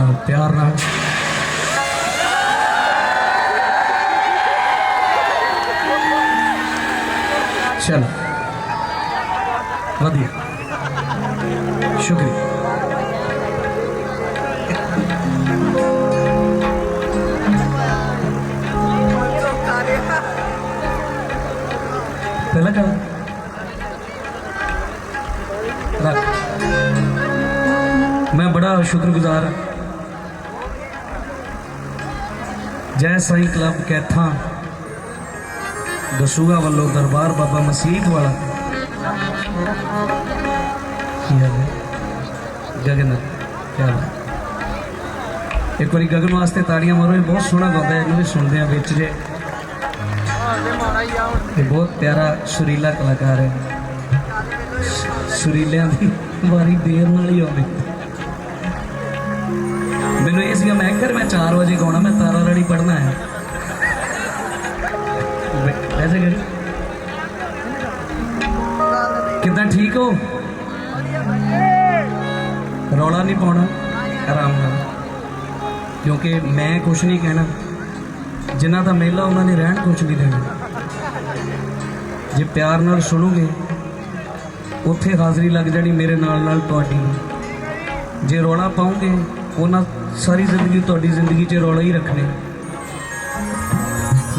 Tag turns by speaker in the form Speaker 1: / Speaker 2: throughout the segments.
Speaker 1: ਆਰਾਮ ਪਿਆਰ ਨਾਲ। ਚਲ। ਵਧੀਆ। ਸ਼ੁਕਰੀਆ। ਮੈਂ ਬੜਾ ਸ਼ੁਕਰਗੁਜ਼ਾਰ ਹਾਂ। ਜੈ ਸਾਈਂ ਕਲੱਬ ਕੈਥਾਂ। ਦਸੂਗਾ ਵੱਲੋਂ ਦਰਬਾਰ ਬਾਬਾ ਮਸੀਤ ਵਾਲਾ। ਗਗਨ, ਕੀ ਇੱਕ ਵਾਰੀ ਗਗਨ ਵਾਸਤੇ ਤਾੜੀਆਂ ਮਾਰੋ, ਇਹ ਬਹੁਤ ਸੋਹਣਾ ਗਾਉਂਦਾ ਇਹਨੂੰ ਵੀ ਸੁਣਦੇ ਆ ਵਿੱਚ ਜੇ। ਇਹ ਬਹੁਤ ਪਿਆਰਾ ਸੁਰੀਲਾ ਕਲਾਕਾਰ ਹੈ। ਸੁਰੀਲਿਆਂ ਦੀ ਵਾਰੀ ਦੇਰ ਨਾਲ ਹੀ ਆਉਂਦੀ। ਸੀਗਾ, ਮੈਂ ਕਰ ਮੈਂ 4 ਵਜੇ ਗਾਉਣਾ, ਮੈਂ ਤਾਰਾ ਰੜੀ ਪੜਨਾ ਹੈ। ਐਸੇ ਕਰੀ ਕਿਦਾਂ ਠੀਕ ਹੋ? ਰੌਲਾ ਨਹੀਂ ਪਾਉਣਾ, ਆਰਾਮ ਨਾਲ। ਕਿਉਂਕਿ ਮੈਂ ਕੁਝ ਨਹੀਂ ਕਹਿਣਾ। ਜਿਨ੍ਹਾਂ ਦਾ ਮੇਲਾ ਉਹਨਾਂ ਨੇ ਰਹਿਣ ਕੁਝ ਨਹੀਂ ਦੇਣਾ। ਜੇ ਪਿਆਰ ਨਾਲ ਸੁਣੋਗੇ, ਉੱਥੇ ਹਾਜ਼ਰੀ ਲੱਗ ਜਾਣੀ ਮੇਰੇ ਨਾਲ ਨਾਲ ਤੁਹਾਡੀ। ਜੇ ਰੌਲਾ ਪਾਉਂਗੇ ਉਹਨਾਂ ਸਾਰੀ ਜ਼ਿੰਦਗੀ ਤੁਹਾਡੀ ਜ਼ਿੰਦਗੀ 'ਚ ਰੌਲਾ ਹੀ ਰੱਖਣੇ।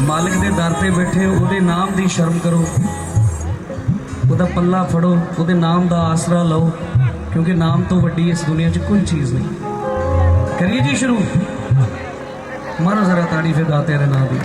Speaker 1: ਮਾਲਕ ਦੇ ਦਰ ਤੇ ਬੈਠੇ, ਉਹਦੇ ਨਾਮ ਦੀ ਸ਼ਰਮ ਕਰੋ। ਉਹਦਾ ਪੱਲਾ ਫੜੋ, ਉਹਦੇ ਨਾਮ ਦਾ ਆਸਰਾ ਲਓ, ਕਿਉਂਕਿ ਨਾਮ ਤੋਂ ਵੱਡੀ ਇਸ ਦੁਨੀਆ 'ਚ ਕੋਈ ਚੀਜ਼ ਨਹੀਂ। ਕਰੀਏ ਜੀ ਸ਼ੁਰੂ। ਮਾਰੋ ਜ਼ਰਾ ਤਾੜੀ ਫਿਰ ਗਾਤੇ ਰਹੇ ਨਾਮ ਦੀ।